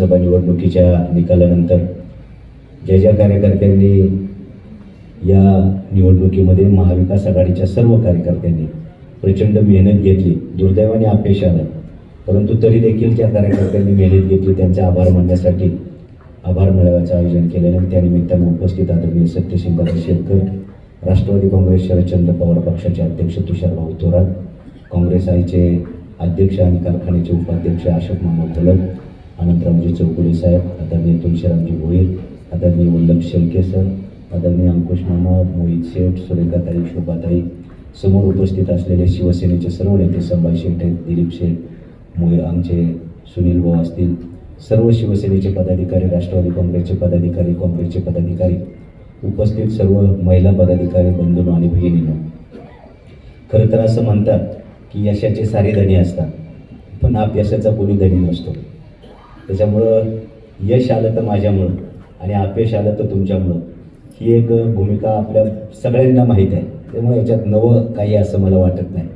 विधानसभा निवडणुकीच्या निकालानंतर ज्या ज्या कार्यकर्त्यांनी या निवडणुकीमध्ये महाविकास आघाडीच्या सर्व कार्यकर्त्यांनी प्रचंड मेहनत घेतली दुर्दैवाने अपयश आलं परंतु तरी देखील त्या कार्यकर्त्यांनी मेहनत घेतली त्यांचा आभार मानण्यासाठी आभार मेळाव्याचं आयोजन केलेलं आणि त्यानिमित्तानं उपस्थित आदरणीय सत्यसिंह शेतकर राष्ट्रवादी काँग्रेस शरदचंद्र पवार पक्षाचे अध्यक्ष तुषारभाऊ थोरात काँग्रेस आईचे अध्यक्ष आणि कारखान्याचे उपाध्यक्ष अशोक मामा फलक अनंतरामजी चौकुले साहेब आदरणीय तुळशीरामजी भोईर आदरणीय वल्लभ शेळके सर आदरणीय अंकुश मामा मोहित शेठ सुरेखाताई शोभाताई समोर उपस्थित असलेले शिवसेनेचे सर्व नेते संभाजी शेठ आहेत दिलीप शेठ मोहिर आमचे सुनील भाऊ असतील सर्व शिवसेनेचे पदाधिकारी राष्ट्रवादी काँग्रेसचे पदाधिकारी काँग्रेसचे पदाधिकारी उपस्थित सर्व महिला पदाधिकारी बंधूंनो आणि भगिनींनो. खरं तर असं म्हणतात की यशाचे सारे धनी असतात पण आप यशाचा कोणी धनी नसतो. त्याच्यामुळं यश आलं तर माझ्यामुळं आणि अपयश आलं तर तुमच्यामुळं. ही एक भूमिका आपल्या सगळ्यांना माहीत आहे. त्यामुळे याच्यात नवं काही असं मला वाटत नाही.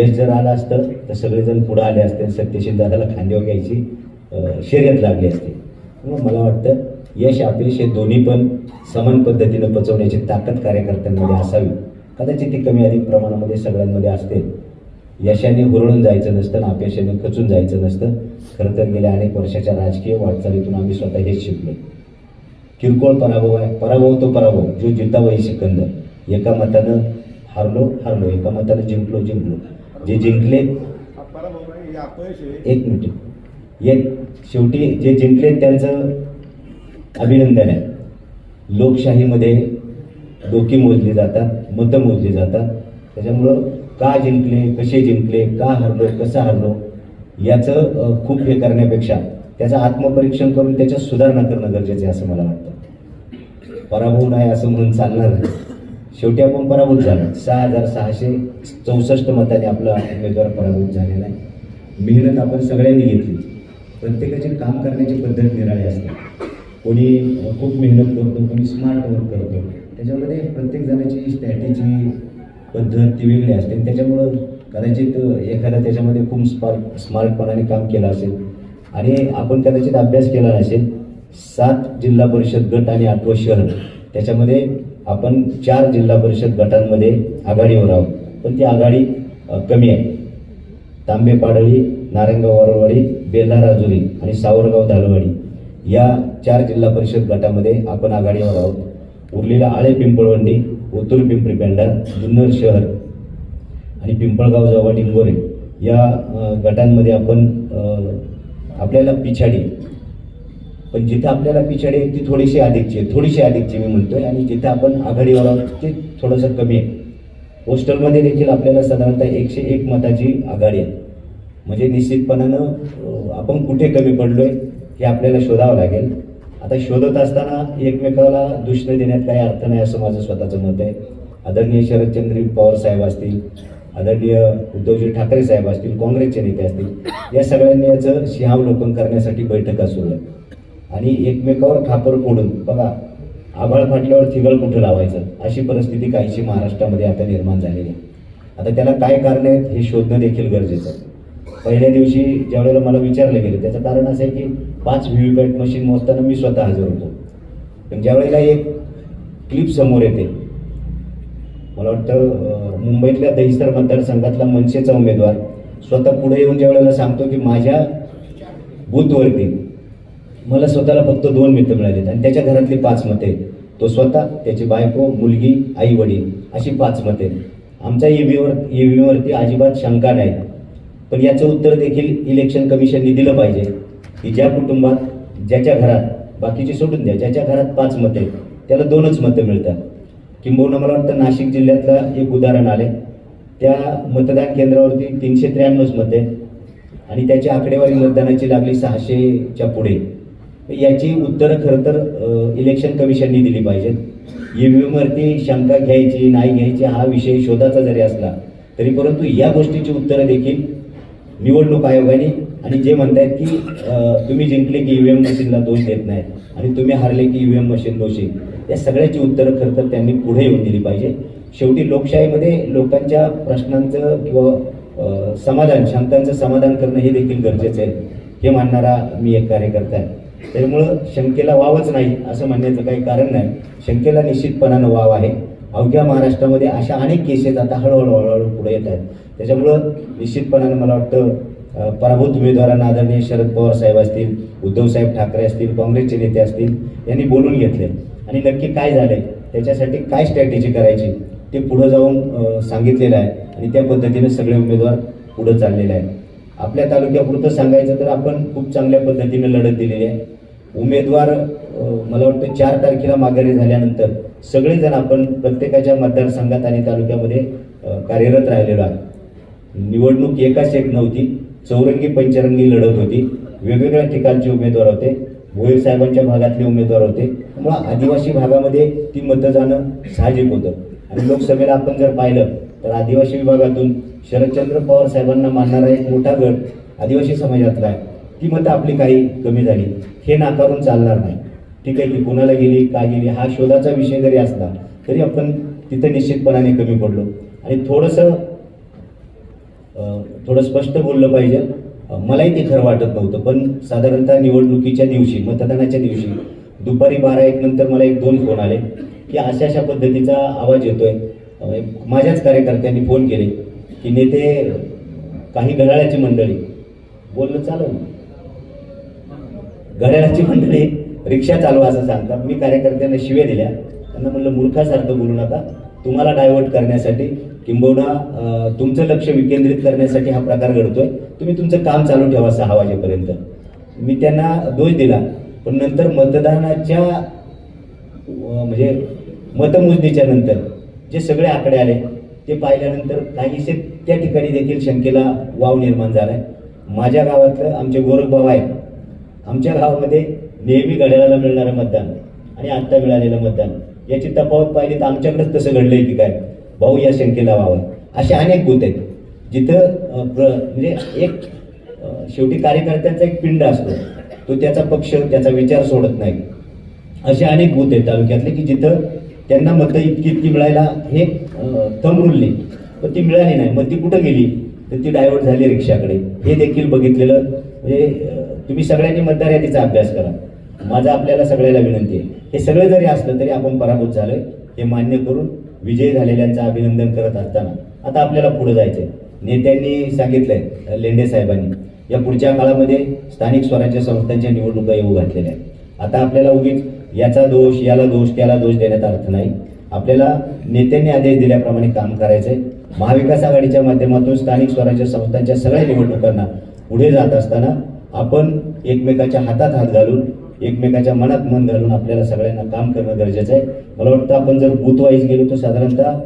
यश जर आलं असतं तर सगळेजण पुढं आले असते. आणि सत्यशील दादाला खांद्यावर घ्यायची शर्यत लागली असते. मग मला वाटतं यश अपयश हे दोन्ही पण समान पद्धतीनं पचवण्याची ताकद कार्यकर्त्यांमध्ये असावी. कदाचित ती कमी अधिक प्रमाणामध्ये सगळ्यांमध्ये असते. यशाने हुरळून जायचं नसतं ना अपयशाने खचून जायचं नसतं. खरं तर गेल्या अनेक वर्षाच्या राजकीय वाटचालीतून आम्ही स्वतः हेच शिकलो. किरकोळ पराभव आहे. पराभव तो पराभव जो जिता वही सिकंदर. एका मतानं हारलो हारलो. एका मतानं जिंकलो जिंकलो. जे जिंकले एक मिनिट. एक शेवटी जे जिंकले त्यांचं अभिनंदन आहे. लोकशाहीमध्ये डोकी मोजली जातात मतं मोजली जातात. त्याच्यामुळं का जिंकले कसे जिंकले का हरलो कसं हरलो याचं खूप हे करण्यापेक्षा त्याचं आत्मपरीक्षण करून त्याच्यात सुधारणा करणं गरजेचं आहे असं मला वाटतं. पराभव नाही असं म्हणून चालणार नाही. शेवटी आपण पराभूत झालो. सहा हजार सहाशे चौसष्ट मताने आपला उमेदवार पराभूत झालेला आहे. मेहनत आपण सगळ्यांनी घेतली. प्रत्येकाची काम करण्याची पद्धत निराळी असते. कोणी खूप मेहनत करतो कोणी स्मार्ट वर्क करतो. त्याच्यामध्ये प्रत्येक जणाची स्ट्रॅटेजी पद्धत ती वेगळी असते. आणि त्याच्यामुळं कदाचित एखादा त्याच्यामध्ये खूप स्मार्ट स्मार्टपणाने काम केलं असेल आणि आपण कदाचित अभ्यास केला नसेल सात जिल्हा परिषद गट आणि आठवं शहर त्याच्यामध्ये आपण चार जिल्हा परिषद गटांमध्ये आघाडीवर आहोत. पण ती आघाडी कमी आहे. तांबे पाडळी नारायणगाव वारवाडी बेल्ला राजुरी आणि सावरगाव धालवाडी या चार जिल्हा परिषद गटामध्ये आपण आघाडीवर आहोत. उरलेला आळे पिंपळवंडी ओतूर पिंपरी पेंडा जुन्नर शहर आणि पिंपळगाव जवळ डिंगोरे या गटांमध्ये आपण आपल्याला पिछाडी पण जिथं आपल्याला पिछाडी आहे ती थोडीशी अधिकची आहे. थोडीशी अधिकची मी म्हणतोय आणि जिथं आपण आघाडीवर आहोत ते थोडंसं कमी आहे. पोस्टलमध्ये देखील आपल्याला साधारणतः एकशे एक मताची आघाडी आहे. म्हणजे निश्चितपणानं आपण कुठे कमी पडलोय हे आपल्याला शोधावं लागेल. आता शोधत असताना एकमेकाला दुष्ण देण्यात काही अर्थ नाही असं माझं स्वतःचं मत आहे. आदरणीय शरदचंद्र पवार साहेब असतील आदरणीय उद्धवजी ठाकरे साहेब असतील काँग्रेसचे नेते असतील या सगळ्यांनी याचं सिंहावलोकन करण्यासाठी बैठका सुरू आहे आणि एकमेकावर खापर फोडून बघा आभाळ फाटल्यावर थिगळ कुठं लावायचं? अशी परिस्थिती काहीशी महाराष्ट्रामध्ये आता निर्माण झालेली आहे. आता त्याला काय कारण आहेत हे शोधणं देखील गरजेचं आहे. पहिल्या दिवशी ज्यावेळेला मला विचारलं गेलं त्याचं कारण असं आहे की पाच व्ही पॅट मशीन मोजताना मी स्वतः हजर होतो. पण ज्यावेळेला एक क्लिप समोर येते मला वाटतं मुंबईतल्या दहिसर मतदारसंघातला मनसेचा उमेदवार स्वतः पुढे येऊन ज्या वेळेला सांगतो की माझ्या बूथवरती मला स्वतःला फक्त दोन मित्र मिळालेत आणि त्याच्या घरातली पाच मते तो स्वतः त्याची बायको मुलगी आई वडील अशी पाच मते आमच्या ई व्हीवर ई व्हीवरती अजिबात शंका नाही. पण याचं उत्तर देखील इलेक्शन कमिशनने दिलं पाहिजे. की ज्या कुटुंबात ज्याच्या घरात बाकीचे सोडून द्या ज्याच्या घरात पाच मते त्याला दोनच मतं मिळतात. किंबहुना मला वाटतं नाशिक जिल्ह्यातलं एक उदाहरण आले त्या मतदान केंद्रावरती तीनशे त्र्याण्णवच मते आणि त्याची आकडेवारी मतदानाची लागली सहाशेच्या पुढे. याची उत्तरं खरं तर इलेक्शन कमिशननी दिली पाहिजेत. ईव्हीएमवरती शंका घ्यायची नाही घ्यायची हा विषय शोधाचा जरी असला तरी परंतु या गोष्टीची उत्तरं देखील निवडणूक आयोगाने आणि जे म्हणतायत की तुम्ही जिंकले की ईव्हीएम मशीनला दोष देत नाही आणि तुम्ही हारले की ईव्हीएम मशीन दोषी या सगळ्याची उत्तरं खरं तर त्यांनी पुढे येऊन दिली पाहिजे. शेवटी लोकशाहीमध्ये लोकांच्या प्रश्नांचं किंवा समाधान शंकांचं समाधान करणं हे देखील गरजेचं आहे. हे मानणारा मी एक कार्यकर्ता आहे. त्यामुळं शंकेला वावच नाही असं म्हणण्याचं काही कारण नाही. शंकेला निश्चितपणानं वाव आहे. अवघ्या महाराष्ट्रामध्ये अशा अनेक केसेस आता हळूहळू हळूहळू पुढे येत आहेत. त्याच्यामुळं निश्चितपणाने मला वाटतं पराभूत उमेदवारांना आदरणीय शरद पवार साहेब असतील उद्धवसाहेब ठाकरे असतील काँग्रेसचे नेते असतील यांनी बोलून घेतले. आणि नक्की काय झाले त्याच्यासाठी काय स्ट्रॅटेजी करायची ते पुढं जाऊन सांगितलेलं आहे. आणि त्या पद्धतीने सगळे उमेदवार पुढं चाललेले आहेत. आपल्या तालुक्यापुरतं सांगायचं तर आपण खूप चांगल्या पद्धतीने लढत दिलेली आहे. उमेदवार मला वाटतं चार तारखेला माघारी झाल्यानंतर सगळेजण आपण प्रत्येकाच्या मतदारसंघात आणि तालुक्यामध्ये कार्यरत राहिलेलो आहे निवडणूक एकाच एक नव्हती. चौरंगी पंचरंगी लढत होती. वेगवेगळ्या ठिकाणचे उमेदवार होते. भोईर साहेबांच्या भागातले उमेदवार होते. त्यामुळं आदिवासी भागामध्ये ती मतं जाणं साहजिक होतं. आणि लोकसभेला आपण जर पाहिलं तर आदिवासी विभागातून शरदचंद्र पवार साहेबांना मानणारा एक मोठा गट आदिवासी समाजातला आहे. ती मतं आपली काही कमी झाली. हे नाकारून चालणार नाही. ठीक आहे ती कुणाला गेली का गेली हा शोधाचा विषय जरी असला तरी आपण तिथं निश्चितपणाने कमी पडलो. आणि थोडंसं थोडं स्पष्ट बोललं पाहिजे. मलाही ते खरं वाटत नव्हतं पण साधारणतः निवडणुकीच्या दिवशी मतदानाच्या दिवशी दुपारी बारा एक नंतर मला एक दोन फोन आले की अशा अशा पद्धतीचा आवाज येतोय. माझ्याच कार्यकर्त्यांनी फोन केले की नेते काही घड्याळाची मंडळी बोलणं चालू घड्याळाची मंडळी रिक्षा चालवा असं सांगतात. मी कार्यकर्त्यांना शिव्या दिल्या. त्यांना म्हणलं मूर्खासारखं बोलू नका. तुम्हाला डायव्हर्ट करण्यासाठी किंबहुना तुमचं लक्ष विकेंद्रित करण्यासाठी हा प्रकार घडतोय. तुम्ही तुमचं काम चालू ठेवा सहा वाजेपर्यंत. मी त्यांना दोष दिला. पण नंतर मतदानाच्या म्हणजे मतमोजणीच्या नंतर जे सगळे आकडे आले ते पाहिल्यानंतर काहीसे त्या ठिकाणी देखील शंकेला वाव निर्माण झाला आहे माझ्या गावातलं आमचे गोरखबाबा आहेत. आमच्या गावामध्ये नेहमी घड्याळाला मिळणारं मतदान आणि आत्ता मिळालेलं मतदान. याची तफावत पाहिली तर आमच्याकडेच तसं घडलंय की काय? भाऊ या शंकेला व्हावा असे अनेक गुत आहेत. जिथं म्हणजे एक शेवटी कार्यकर्त्यांचा एक पिंड असतो. तो त्याचा पक्ष त्याचा विचार सोडत नाही. असे अनेक बूथ आहेत तालुक्यातले की जिथं त्यांना मतं इतकी इतकी मिळायला हे थंब पण ती मिळाली नाही. मग ती कुठं गेली? तर ती डायव्हर्ट झाली रिक्षाकडे. हे देखील बघितलेलं म्हणजे तुम्ही सगळ्यांनी मतदार यादीचा अभ्यास करा. माझा आपल्याला सगळ्याला विनंती आहे. हे सगळं जरी असलं तरी आपण पराभूत झालोय. हे मान्य करून विजयी झालेल्यांचं अभिनंदन करत असताना आता आपल्याला पुढे जायचंय. नेत्यांनी सांगितलंय लेंडे साहेबांनी या पुढच्या काळामध्ये स्थानिक स्वराज्य संस्थांच्या निवडणुका येऊ घातलेल्या आहेत. आता आपल्याला उगीच याचा दोष याला दोष त्याला दोष देण्यात अर्थ नाही. आपल्याला नेत्यांनी आदेश दिल्याप्रमाणे काम करायचंय. महाविकास आघाडीच्या माध्यमातून स्थानिक स्वराज्य संस्थांच्या सगळ्या निवडणुकांना पुढे जात असताना आपण एकमेकाच्या हातात हात घालून एकमेकाच्या मनात मन घालून आपल्याला सगळ्यांना काम करणं गरजेचं आहे. मला वाटतं आपण जर बूथ वाईज गेलो तर साधारणतः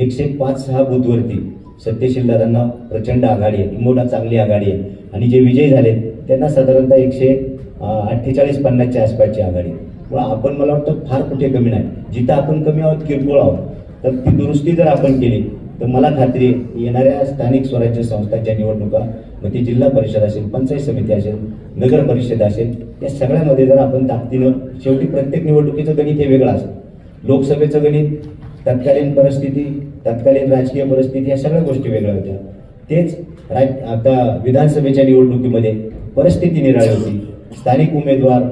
एकशे पाच सहा बूथवरती सत्यशील दादांना प्रचंड आघाडी आहे. मोठा चांगली आघाडी आहे. आणि जे विजयी झाले त्यांना साधारणतः एकशे अठ्ठेचाळीस पन्नासच्या आसपासची आघाडी आहे. मग आपण मला वाटतं फार कुठे कमी नाही. जिथं आपण कमी आहोत किरकोळ आहोत तर ती दुरुस्ती जर आपण केली तर मला खात्री येणाऱ्या स्थानिक स्वराज्य संस्थांच्या निवडणुका मग ती जिल्हा परिषद असेल पंचायत समिती असेल नगर परिषद असेल या सगळ्यामध्ये जर आपण ताकदीनं शेवटी प्रत्येक निवडणुकीचं गणित हे वेगळं असेल लोकसभेचं गणित तत्कालीन परिस्थिती तत्कालीन राजकीय परिस्थिती या सगळ्या गोष्टी वेगळ्या होत्या. तेच राज आता विधानसभेच्या निवडणुकीमध्ये परिस्थिती निराळी होती. स्थानिक उमेदवार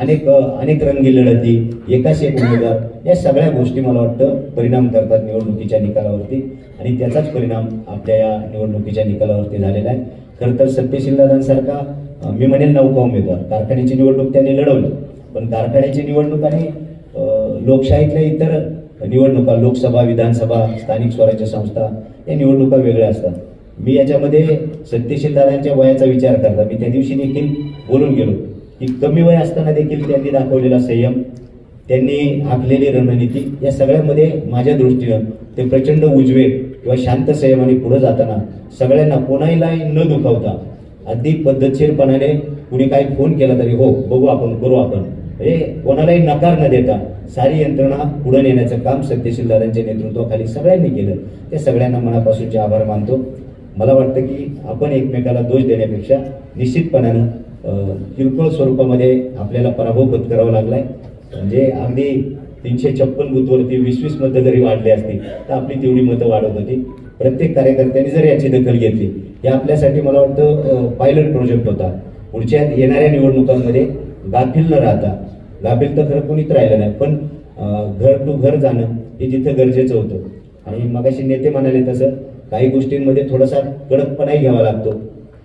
अनेक अनेक रंगी लढती एकाच एक उमेदवार या सगळ्या गोष्टी मला वाटतं परिणाम करतात निवडणुकीच्या निकालावरती. आणि त्याचाच परिणाम आपल्या या निवडणुकीच्या निकालावरती झालेला आहे. खरं तर सत्यशील दादांसारखा मी म्हणेल नौका उमेदवार. कारखान्याची निवडणूक त्यांनी लढवली. पण कारखान्याची निवडणूक आणि लोकशाहीतल्या इतर निवडणुका लोकसभा विधानसभा स्थानिक स्वराज्य संस्था या निवडणुका वेगळ्या असतात. मी याच्यामध्ये सत्यशील दादांच्या वयाचा विचार करता. मी त्या दिवशी देखील बोलून गेलो. की कमी वय असताना देखील त्यांनी दाखवलेला संयम त्यांनी आखलेली रणनीती या सगळ्यामध्ये माझ्या दृष्टीनं ते प्रचंड उजवे किंवा शांत संयमाने पुढे जाताना सगळ्यांना कोणालाही न दुखावता अगदी पद्धतशीरपणाने कुणी काही फोन केला तरी हो बघू आपण करू आपण. हे कोणालाही नकार न देता सारी यंत्रणा पुढे नेण्याचं काम सत्यशील दादांच्या नेतृत्वाखाली सगळ्यांनी केलं. त्या सगळ्यांना मनापासूनचे आभार मानतो. मला वाटतं की आपण एकमेकाला दोष देण्यापेक्षा निश्चितपणानं किरकोळ स्वरूपामध्ये आपल्याला पराभव पत्करावा लागलाय. म्हणजे अगदी तीनशे छप्पन बुथवरती वीस वीस मतं जरी वाढली असती तर आपली तेवढी मतं वाढत होती. प्रत्येक कार्यकर्त्यांनी जर याची दखल घेतली हे आपल्यासाठी मला वाटतं पायलट प्रोजेक्ट होता. पुढच्या येणाऱ्या निवडणुकांमध्ये गाफील न राहता गाफील तर खरं कोणीच राहिलं नाही पण घर टू घर जाणं हे जिथं गरजेचं होतं. आणि मगाशी नेते म्हणाले तसं काही गोष्टींमध्ये थोडासा कडकपणाही घ्यावा लागतो.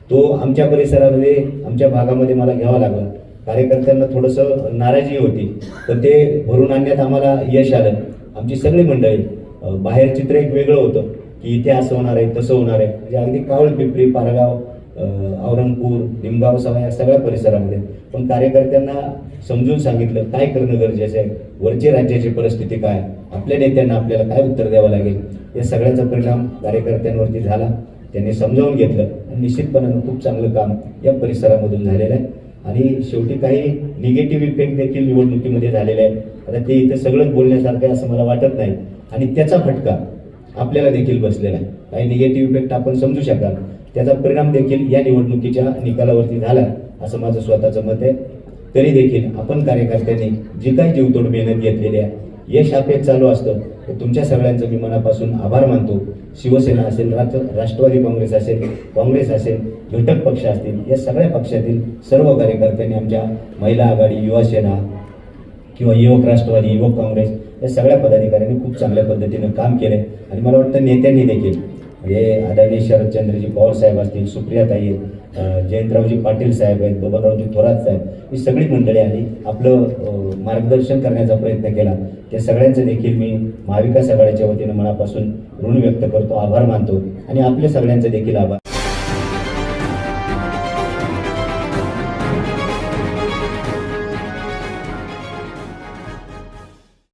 तो आमच्या परिसरामध्ये आमच्या भागामध्ये मला घ्यावा लागला. कार्यकर्त्यांना थोडंसं नाराजी होती पण ते भरून आणण्यात आम्हाला यश आलं. आमची सगळी मंडळी बाहेर चित्र एक वेगळं होतं की इथे असं होणार आहे तसं होणार आहे. म्हणजे अगदी कावळ पिंपरी पारगाव औरंगपूर निमगाव सभा या सगळ्या परिसरामध्ये. पण कार्यकर्त्यांना समजून सांगितलं काय करणं गरजेचं आहे? वरची राज्याची परिस्थिती काय? आपल्या नेत्यांना आपल्याला काय उत्तर द्यावं लागेल? या सगळ्याचा परिणाम कार्यकर्त्यांवरती झाला. त्यांनी समजावून घेतलं. आणि निश्चितपणानं खूप चांगलं काम या परिसरामधून झालेलं आहे. आणि शेवटी काही निगेटिव्ह इफेक्ट देखील निवडणुकीमध्ये झालेले आहे आता ते इथं सगळंच बोलण्यासारखं आहे असं मला वाटत नाही. आणि त्याचा फटका आपल्याला देखील बसलेला आहे. काही निगेटिव्ह इफेक्ट आपण समजू शकाल. त्याचा परिणाम देखील या निवडणुकीच्या निकालावरती झाला असं माझं स्वतःचं मत आहे. तरी देखील आपण कार्यकर्त्यांनी जी काही जीवतोड मेहनत घेतलेली आहे यश अपेत चालू असतं. तर तुमच्या सगळ्यांचं मी मनापासून आभार मानतो. शिवसेना असेल राष्ट्र राष्ट्रवादी काँग्रेस असेल काँग्रेस असेल घटक पक्ष असतील या सगळ्या पक्षातील सर्व कार्यकर्त्यांनी आमच्या महिला आघाडी युवा सेना किंवा युवक राष्ट्रवादी युवक काँग्रेस या सगळ्या पदाधिकाऱ्यांनी खूप चांगल्या पद्धतीनं काम केलं आणि मला वाटतं नेत्यांनी देखील हे आदरणीय शरदचंद्रजी पवार साहेब असतील सुप्रियाताई आहेत जयंतरावजी पाटील साहेब आहेत बबनरावजी थोरात साहेब ही सगळी मंडळी आली आपलं मार्गदर्शन करण्याचा प्रयत्न केला. त्या सगळ्यांचं देखील मी महाविकास आघाडीच्या वतीनं मनापासून ऋण व्यक्त करतो आभार मानतो आणि आपल्या सगळ्यांचं देखील आभार.